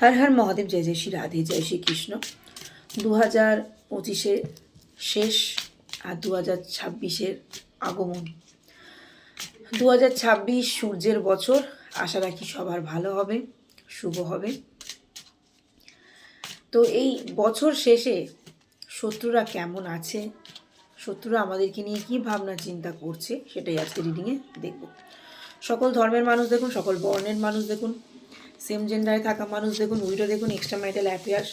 হর হর মহাদেব, জয় জয় শ্রী রাধে, জয় শ্রী কৃষ্ণ। দু হাজার পঁচিশের শেষ আর দু হাজার ছাব্বিশের আগমন। দু হাজার ছাব্বিশ সূর্যের বছর, আশা রাখি সবার ভালো হবে, শুভ হবে। তো এই বছর শেষে শত্রুরা কেমন আছে? শত্রুরা আমাদেরকে নিয়ে কী ভাবনা, চিন্তা করছে? সেটাই আজকে রিডিংয়ে দেখব। সকল ধর্মের মানুষ দেখুন, সকল বর্ণের মানুষ দেখুন। সেম জেন্ডারে থাকা মানুষ দেখুন উইডো দেখুন এক্সট্রা ম্যারিটাল অ্যাফেয়ার্স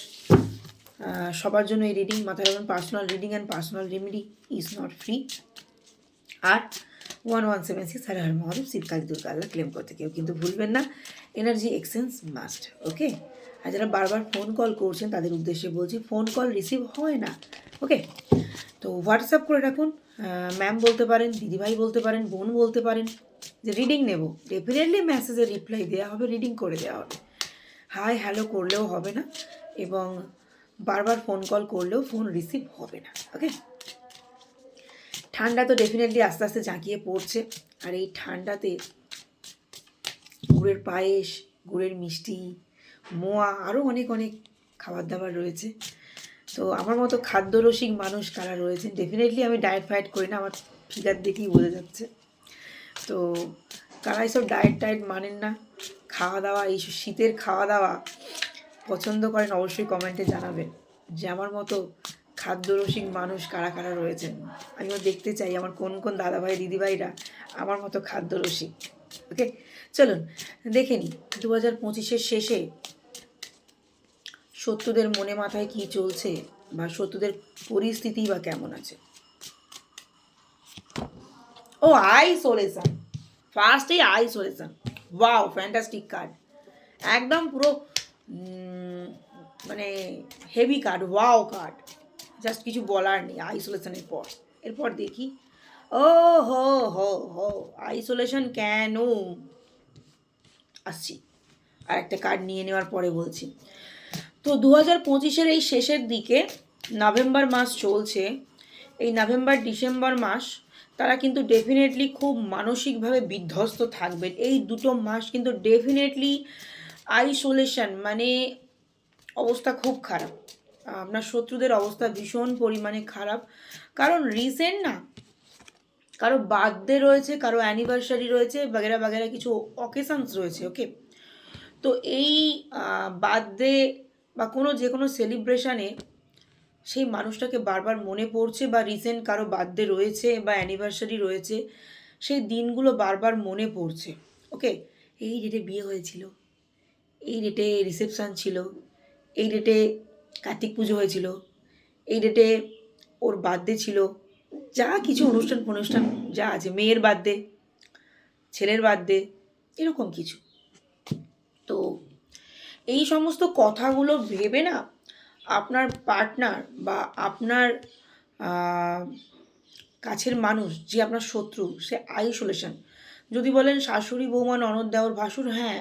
সবার জন্য এই রিডিং মাথায় রাখুন personal reading and personal remedy is not free R one one seven six আর হর মহাদেব, শীতকালী দুর্গা আল্লাহ ক্লেম করতে কেউ কিন্তু ভুলবেন না। এনার্জি এক্সচেঞ্জ মাস্ট ওকে আর যারা বারবার ফোন কল করছেন, তাদের উদ্দেশ্যে বলছি ফোন কল রিসিভ হয় না ওকে তো হোয়াটসঅ্যাপ করে রাখুন ম্যাম বলতে পারেন, দিদিভাই বলতে পারেন, বোন বলতে পারেন, যে রিডিং নেব। ডেফিনেটলি মেসেজে রিপ্লাই দেওয়া হবে রিডিং করে দেওয়া হবে। হাই হ্যালো করলেও হবে না এবং বারবার ফোন কল করলেও ফোন রিসিভ হবে না ওকে ঠান্ডা তো ডেফিনেটলি আস্তে আস্তে জাঁকিয়ে পড়ছে, আর এই ঠান্ডাতে গুড়ের পায়েস, গুড়ের মিষ্টি মোয়া আরও অনেক অনেক খাবার দাবার রয়েছে। তো আমার মতো খাদ্যরসিক মানুষ কারা রয়েছেন ডেফিনেটলি আমি ডায়েট ফায়েট করি না, আমার ফিগার দেখেই বোঝা যাচ্ছে। তো কারা এইসব ডায়েট টায়েট মানেন না খাওয়া দাওয়া এইসব শীতের খাওয়া দাওয়া পছন্দ করেন অবশ্যই কমেন্টে জানাবেন। যে আমার মতো খাদ্যরসিক মানুষ কারা কারা রয়েছেন? আমিও দেখতে চাই আমার কোন কোন দাদাভাই, দিদিভাইরা আমার মতো খাদ্যরসিক। ওকে চলুন, দেখে নিই দু হাজার পঁচিশের শেষে শত্রুদের মনে মাথায় কি চলছে বা শত্রুদের পরিস্থিতি বা কেমন আছে? ও আইসোলেশন ফার্স্টেই আইসোলেশন ওয়াও ফ্যান্টাস্টিক কার্ড একদম পুরো মানে heavy card wow card just কিছু বলার নেই আইসোলেশনের পর। এরপর দেখি, ও হো হো হো আইসোলেশন কেন? আসছি। আর একটা কার্ড নিয়ে নেওয়ার পরে বলছি। তো দু হাজার পঁচিশের এই শেষের দিকে নভেম্বর মাস চলছে। এই নভেম্বর, ডিসেম্বর মাস তারা কিন্তু ডেফিনেটলি খুব মানসিকভাবে বিধ্বস্ত থাকবেন। এই দুটো মাস কিন্তু ডেফিনেটলি আইসোলেশন মানে অবস্থা খুব খারাপ। আপনার শত্রুদের অবস্থা ভীষণ পরিমাণে খারাপ। কারণ রিসেন্ট না, কারও বার্থডে রয়েছে, কারও অ্যানিভার্সারি রয়েছে, বাগেরা বাগেরা কিছু অকেশানস রয়েছে ওকে তো এই বার্থডে বা কোনো যে কোনো সেলিব্রেশানে সেই মানুষটাকে বারবার মনে পড়ছে বা রিসেন্ট কারও বার্থডে রয়েছে বা অ্যানিভার্সারি রয়েছে, সেই দিনগুলো বারবার মনে পড়ছে ওকে এই ডেটে বিয়ে হয়েছিল, এই ডেটে রিসেপশান ছিল, এই ডেটে কার্তিক পুজো হয়েছিল, এই ডেটে ওর বার্থডে ছিল, যা কিছু অনুষ্ঠান অনুষ্ঠান যা আছে, মেয়ের বার্থডে ছেলের বার্থডে এরকম কিছু। তো এই সমস্ত কথাগুলো ভেবে না আপনার পার্টনার বা আপনার কাছের মানুষ, যে আপনার শত্রু, সে আইসোলেশন যদি বলেন শাশুড়ি, বৌমা, ননদ দেওয়ার ভাসুর হ্যাঁ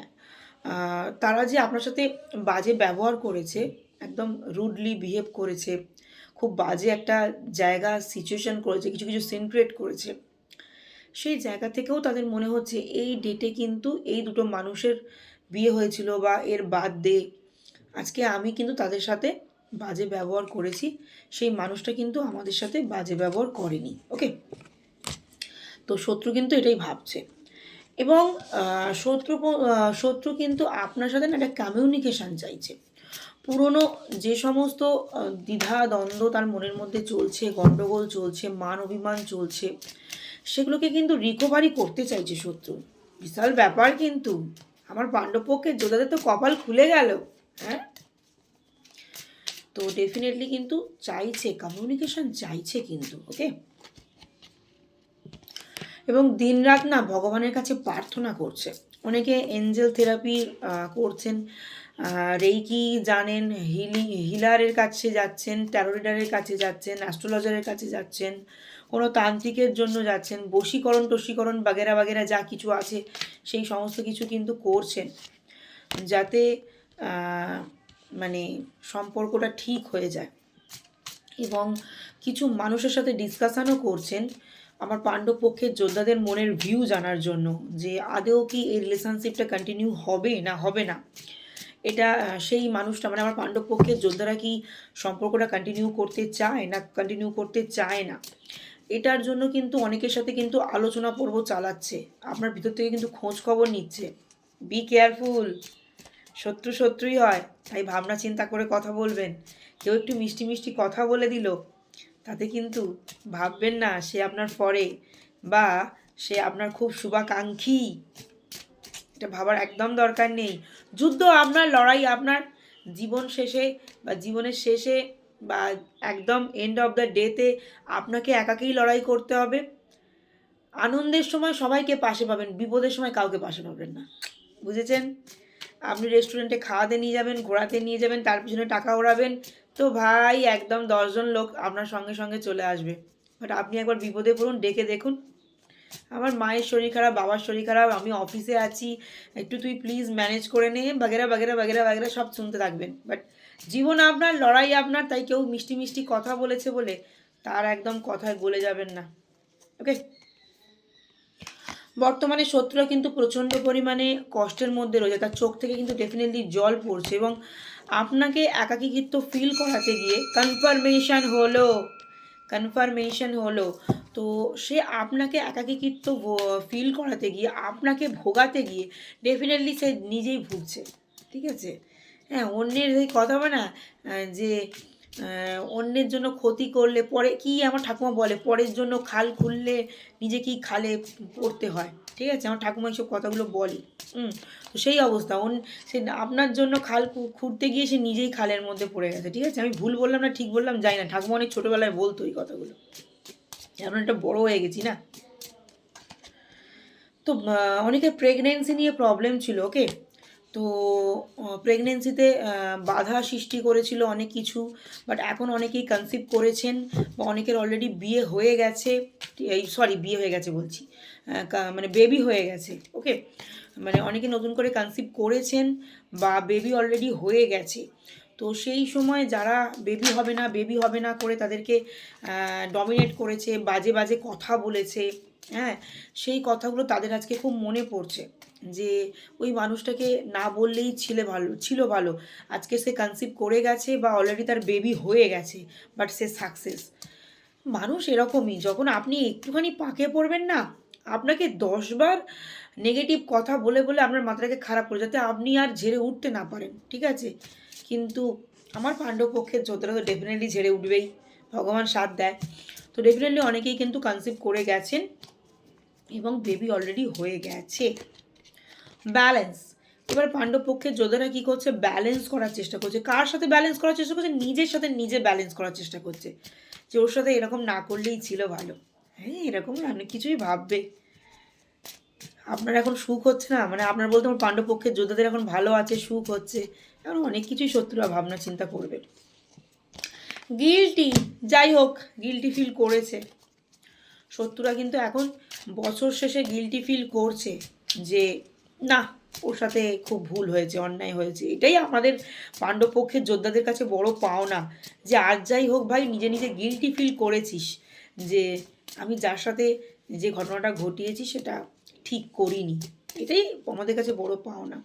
তারা যে আপনার সাথে বাজে ব্যবহার করেছে একদম রুডলি বিহেভ করেছে, খুব বাজে একটা জায়গা সিচুয়েশন করেছে, কিছু কিছু সিন ক্রিয়েট করেছে। সেই জায়গা থেকেও তাদের মনে হচ্ছে এই ডেটে কিন্তু এই দুটো মানুষের বিয়ে হয়েছিল বা এর বার্থডে আজকে আমি কিন্তু তাদের সাথে বাজে ব্যবহার করেছি, সেই মানুষটা কিন্তু আমাদের সাথে বাজে ব্যবহার করেনি ওকে তো শত্রু কিন্তু এটাই ভাবছে। এবং শত্রু শত্রু কিন্তু আপনার সাথে না একটা কমিউনিকেশান চাইছে। পুরনো যে সমস্ত দ্বিধা, দ্বন্দ্ব তার মনের মধ্যে চলছে গণ্ডগোল চলছে, মান অভিমান চলছে, সেগুলোকে কিন্তু রিকভারি করতে চাইছে শত্রু। বিশাল ব্যাপার কিন্তু। আমার পাণ্ডবপক্ষের যোদ্ধাদের তো কপাল খুলে গেল হ্যাঁ? তো ডেফিনেটলি কিন্তু চাইছে কমিউনিকেশন চাইছে কিন্তু ওকে এবং দিনরাত না ভগবানের কাছে প্রার্থনা করছে। অনেকে এঞ্জেল থেরাপি করছেন। রেইকি জানেন, হিলি, হিলারের কাছে যাচ্ছেন, ট্যারোরিডারের কাছে যাচ্ছেন, অ্যাস্ট্রোলজারের কাছে যাচ্ছেন, কোনো তান্ত্রিকের জন্য যাচ্ছেন, বশীকরণ টসীকরণ বাগেরা বাগেরা যা কিছু আছে, সেই সমস্ত কিছু কিন্তু করছেন। যাতে মানে সম্পর্কটা ঠিক হয়ে যায়। এবং কিছু মানুষের সাথে ডিসকাশনও করছেন আমার পাণ্ডব পক্ষের যোদ্ধাদের মনের ভিউ জানার জন্য, যে আদেও কি এই রিলেশনশিপটা কন্টিনিউ হবে না হবে না। এটা সেই মানুষটা মানে আমার পাণ্ডব পক্ষের যোদ্ধারা কি সম্পর্কটা কন্টিনিউ করতে চায় না কন্টিনিউ করতে চায় না? এটার জন্য কিন্তু অনেকের সাথে কিন্তু আলোচনা পর্ব চালাচ্ছে। আপনার ভিতর থেকে কিন্তু খোঁজ খবর নিচ্ছে। বি কেয়ারফুল শত্রু শত্রুই হয়, তাই ভাবনা চিন্তা করে কথা বলবেন। কেউ একটু মিষ্টি মিষ্টি কথা বলে দিল, তাতে কিন্তু ভাববেন না সে আপনার পরে বা সে আপনার খুব শুভাকাঙ্ক্ষী। এটা ভাবার একদম দরকার নেই। যুদ্ধ আপনার, লড়াই আপনার। জীবন শেষে বা জীবনের শেষে বা একদম এন্ড অফ দ্য ডেতে আপনাকে একাকেই লড়াই করতে হবে। আনন্দের সময় সবাইকে পাশে পাবেন, বিপদের সময় কাউকে পাশে পাবেন না। বুঝেছেন? আপনি রেস্টুরেন্টে খাওয়াতে নিয়ে যাবেন, ঘোরাতে নিয়ে যাবেন, তার পিছনে টাকা ওড়াবেন, তো ভাই একদম দশজন লোক আপনার সঙ্গে সঙ্গে চলে আসবে। বাট আপনি একবার বিপদে পড়ুন, ডেকে দেখুন। আমার মায়ের শরীর খারাপ, বাবার শরীর খারাপ, আমি অফিসে আছি। একটু তুই প্লিজ ম্যানেজ করে নে, বাগেরা বাগেরা বাগেরা বাগেরা সব শুনতে থাকবেন। বাট জীবন আপনার, লড়াই আপনার, তাই কেউ মিষ্টি মিষ্টি কথা বলেছে বলে তার একদম কথায় গলে যাবেন না। ওকে বর্তমানে শত্রুরা কিন্তু প্রচণ্ড পরিমাণে কষ্টের মধ্যে রয়েছে। তার চোখ থেকে কিন্তু ডেফিনেটলি জল পড়ছে এবং আপনাকে একাকিত্ব ফিল করাতে গিয়ে কনফার্মেশন হলো। কনফার্মেশন হলো। তো সে আপনাকে একাকিত্ব ফিল করাতে গিয়ে, আপনাকে ভোগাতে গিয়ে ডেফিনেটলি সে নিজেই ভুগছে। ঠিক আছে? হ্যাঁ অন্যের কথা না যে অন্যের জন্য ক্ষতি করলে পরে কি আমার ঠাকুমা বলে? পরের জন্য খাল খুললে নিজে কি খালে পড়তে হয়? ঠিক আছে? আমার ঠাকুমা এইসব কথাগুলো বলে। হুম, তো সেই অবস্থা। অন, সে আপনার জন্য খাল খুঁড়তে গিয়ে সে নিজেই খালের মধ্যে পড়ে গেছে, ঠিক আছে? আমি ভুল বললাম না, ঠিক বললাম যাই না। ঠাকুমা অনেক ছোটোবেলায় বলতো এই কথাগুলো। এখন একটা বড় হয়ে গেছি না? তো অনেকের প্রেগনেন্সি নিয়ে প্রবলেম ছিল ওকে তো প্রেগনেন্সিতে বাধা সৃষ্টি করেছিল অনেক কিছু বাট এখন অনেকেই কনসিভ করেছেন বা অনেকের অলরেডি বিয়ে হয়ে গেছে, এই সরি বিয়ে হয়ে গেছে বলছি মানে বেবি হয়ে গেছে ওকে মানে অনেকে নতুন করে কনসিভ করেছেন বা বেবি অলরেডি হয়ে গেছে, তো সেই সময় যারা বেবি হবে না বেবি হবে না করে তাদেরকে ডমিনেট করেছে, বাজে বাজে কথা বলেছে হ্যাঁ? সেই কথাগুলো তাদের আজকে খুব মনে পড়ছে। যে ওই মানুষটাকে না বললেই ছিলে ভালো, ছিল ভালো। আজকে সে কনসিভ করে গেছে বা অলরেডি তার বেবি হয়ে গেছে বাট সে সাকসেস মানুষ এরকমই, যখন আপনি একটুখানি পাকে পড়বেন না, আপনাকে দশবার নেগেটিভ কথা বলে বলে আপনার মাথাটাকে খারাপ করে, যাতে আপনি আর ঝেড়ে উঠতে না পারেন, ঠিক আছে? কিন্তু আমার পাণ্ডব পক্ষের যোদ্ধারা তো ডেফিনেটলি ঝেড়ে উঠবেই, ভগবান সাথ দেয়। তো ডেফিনেটলি অনেকেই কিন্তু কনসিভ করে গেছেন এবং বেবি অলরেডি হয়ে গেছে। ব্যালেন্স। এবার পাণ্ডব পক্ষের যোদ্ধারা কী করছে? ব্যালেন্স করার চেষ্টা করছে। কার সাথে ব্যালেন্স করার চেষ্টা করছে? নিজের সাথে নিজে ব্যালেন্স করার চেষ্টা করছে। যে ওর সাথে এরকম না করলেই ছিল ভালো। হ্যাঁ এরকম অনেক কিছুই ভাববে। আপনার এখন সুখ হচ্ছে না? মানে আপনার বলতে আমার পাণ্ডব পক্ষের যোদ্ধাদের এখন ভালো আছে, সুখ হচ্ছে। এখন অনেক কিছুই শত্রুরা ভাবনা চিন্তা করবে। গিলটি যাই হোক গিলটি ফিল করেছে। শত্রুরা কিন্তু এখন বছর শেষে গিলটি ফিল করছে যে না, ওর সাথে খুব ভুল হয়েছে, অন্যায় হয়েছে। এটাই আমাদের পাণ্ডবপক্ষের যোদ্ধাদের কাছে বড় পাওনা যে আর যাই হোক ভাই, নিজে নিজে গিলটি ফিল করেছিস যে আমি যার সাথে যে ঘটনাটা ঘটিয়েছি সেটা ঠিক করিনি। এটাই আমাদের কাছে বড় পাওনা।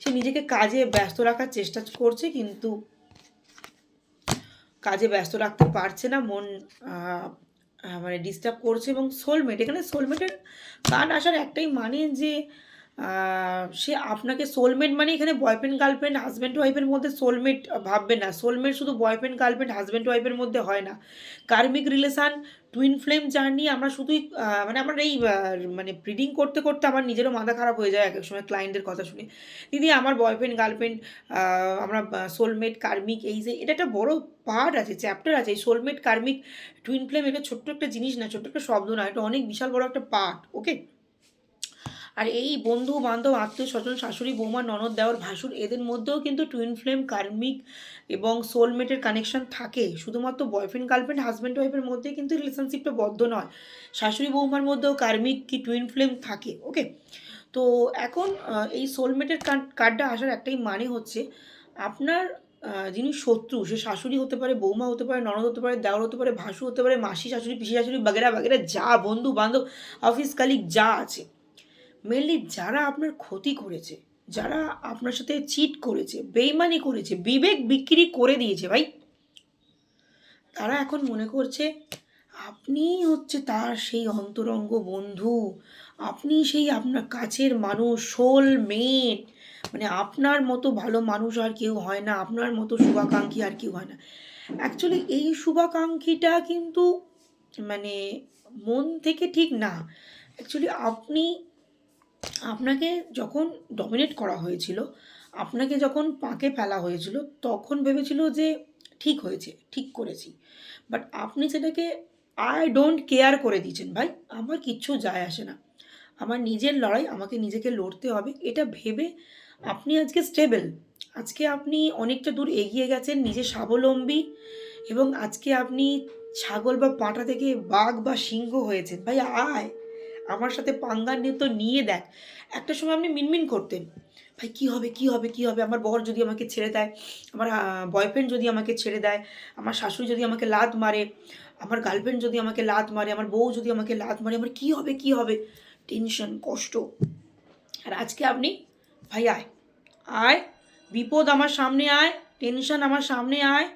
সে নিজেকে কাজে ব্যস্ত রাখার চেষ্টা করছে কিন্তু কাজে ব্যস্ত রাখতে পারছে না, মন মানে ডিস্টার্ব করছে এবং সোলমেট এখানে সোলমেটের কার্ড আসার একটাই মানে যে সে আপনাকে সোলমেট মানে এখানে বয়ফ্রেন্ড গার্লফ্রেন্ড হাজব্যান্ড ওয়াইফের মধ্যে সোলমেট ভাববে না। সোলমেট শুধু বয়ফ্রেন্ড গার্লফ্রেন্ড হাজব্যান্ড ওয়াইফের মধ্যে হয় না। Karmic relation twin flame journey আমরা শুধুই মানে আমার এই মানে ব্রিডিং করতে করতে আমার নিজেরও মাথা খারাপ হয়ে যায় এক এক সময় ক্লায়েন্টের কথা শুনে। দিদি, আমার বয়ফ্রেন্ড গার্লফ্রেন্ড আমরা সোলমেট কার্মিক এই যে, এটা একটা বড় পার্ট আছে চ্যাপ্টার আছে। এই সোলমেট কার্মিক টুইন ফ্লেম এটা ছোট্ট একটা জিনিস না, ছোট্ট একটা শব্দ না, এটা অনেক বিশাল বড় একটা পার্ট ওকে আর এই বন্ধু বান্ধব আত্মীয় স্বজন শাশুড়ি, বৌমা, ননদ দেওয়ার ভাসুর, এদের মধ্যেও কিন্তু টুইন ফ্লেম কার্মিক এবং সোলমেটের কানেকশন থাকে। শুধুমাত্র বয়ফ্রেন্ড গার্লফ্রেন্ড হাজব্যান্ড ওয়াইফের মধ্যে কিন্তু রিলেশনশিপটা বদ্ধ নয়। শাশুড়ি, বৌমার মধ্যেও কার্মিক কি টুইন ফ্লেম থাকে ওকে তো এখন এই সোলমেটের কার্ডটা আসার একটাই মানে হচ্ছে, আপনার যিনি শত্রু, সে শাশুড়ি হতে পারে, বৌমা হতে পারে, ননদ হতে পারে, দেওর হতে পারে ভাসু হতে পারে, মাসি, শাশুড়ি, পিসি, শাশুড়ি, বাগেরা বাগেরা, যা বন্ধু বান্ধব অফিস কালিক যা আছে। মেনলি যারা আপনার ক্ষতি করেছে, যারা আপনার সাথে চিট করেছে, বেইমানি করেছে, বিবেক বিক্রি করে দিয়েছে ভাই, তারা এখন মনে করছে আপনি হচ্ছে তার সেই অন্তরঙ্গ বন্ধু, আপনি সেই আপনার কাছের মানুষ সোল মেট মানে আপনার মতো ভালো মানুষ আর কেউ হয় না, আপনার মতো শুভাকাঙ্ক্ষী আর কেউ হয় না। অ্যাকচুয়ালি এই শুভাকাঙ্ক্ষীটা কিন্তু মানে মন থেকে ঠিক না। অ্যাকচুয়ালি আপনি আপনাকে যখন ডমিনেট করা হয়েছিল, আপনাকে যখন পাকে ফেলা হয়েছিল, তখন ভেবেছিল যে ঠিক হয়েছে, ঠিক করেছি। বাট আপনি সেটাকে আই ডোন্ট কেয়ার করে দিয়েছেন ভাই, আমার কিচ্ছু যায় আসে না। আমার নিজের লড়াই, আমাকে নিজেকে লড়তে হবে, এটা ভেবে আপনি আজকে স্টেবল আজকে আপনি অনেকটা দূর এগিয়ে গেছেন, নিজে স্বাবলম্বী এবং আজকে আপনি ছাগল বা পাঁটা থেকে বাঘ বা সিংহ হয়েছেন। ভাই, আয়। আমার সাথে পাঙ্গা নিয়ে তো নিয়ে দেখ। একটা সময় আপনি মিনমিন করতেন। ভাই, কী হবে কী হবে কী হবে? আমার বর যদি আমাকে ছেড়ে দেয়, আমার বয়ফ্রেন্ড যদি আমাকে ছেড়ে দেয়, আমার শাশুড়ি যদি আমাকে লাত মারে, আমার গার্লফ্রেন্ড যদি আমাকে লাত মারে, আমার বউ যদি আমাকে লাত মারে, আমার কী হবে কী হবে? টেনশন কষ্ট। আর আজকে আপনি, ভাই, আয়। আয়। বিপদ আমার সামনে আয় টেনশন আমার সামনে আয়।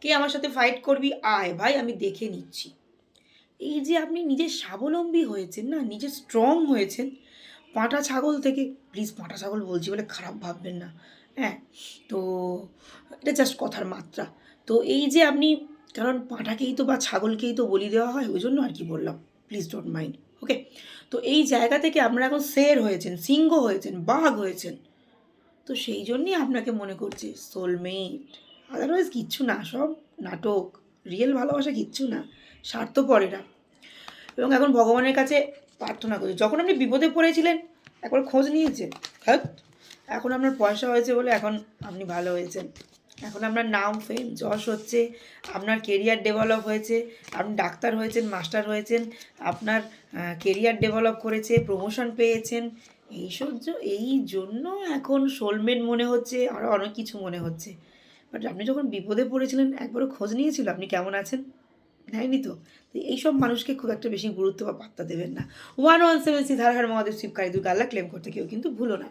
কে আমার সাথে ফাইট করবি? আয়। ভাই, আমি দেখে নিচ্ছি। এই যে আপনি নিজে স্বাবলম্বী হয়েছেন না, নিজে স্ট্রং হয়েছেন, পাঁটা ছাগল থেকে প্লিজ পাঁটা ছাগল বলছি বলে খারাপ ভাববেন না হ্যাঁ? তো এটা জাস্ট কথার মাত্রা। তো এই যে আপনি, কারণ পাঁঠাকেই তো বা ছাগলকেই তো বলি দেওয়া হয়, ওই জন্য আর কি বললাম প্লিজ ডোন্ট মাইন্ড ওকে তো এই জায়গা থেকে আপনারা এখন শের হয়েছেন, সিংহ হয়েছেন, বাঘ হয়েছেন, তো সেই জন্যই আপনাকে মনে করছে সোলমেট আদারওয়াইজ কিচ্ছু না, সব নাটক রিয়েল ভালোবাসা কিচ্ছু না স্বার্থপর এরা এবং এখন ভগবানের কাছে প্রার্থনা করছি। যখন আপনি বিপদে পড়েছিলেন, একবার খোঁজ নিয়েছে হ্যাঁ? এখন আপনার পয়সা হয়েছে বলে এখন আপনি ভালো হয়েছেন। এখন আপনার নাম ফেম যশ হচ্ছে, আপনার কেরিয়ার ডেভেলপ হয়েছে, আপনি ডাক্তার হয়েছেন মাস্টার হয়েছেন, আপনার কেরিয়ার ডেভেলপ করেছে প্রমোশন পেয়েছেন এই সহ্য এই জন্য এখন সোলমেট মনে হচ্ছে আরও অনেক কিছু মনে হচ্ছে। বাট আপনি যখন বিপদে পড়েছিলেন, একবারও খোঁজ নিয়েছিল, আপনি কেমন আছেন? নেয়নি তো? তো এইসব মানুষকে খুব একটা বেশি গুরুত্ব বা পাত্তা দেবেন না। ওয়ান ওয়ান সেভেন সি ধারহার মহাদেব শিবকারী দুর্গা আল্লাহ ক্লেম করতে কেউ কিন্তু ভুলো না।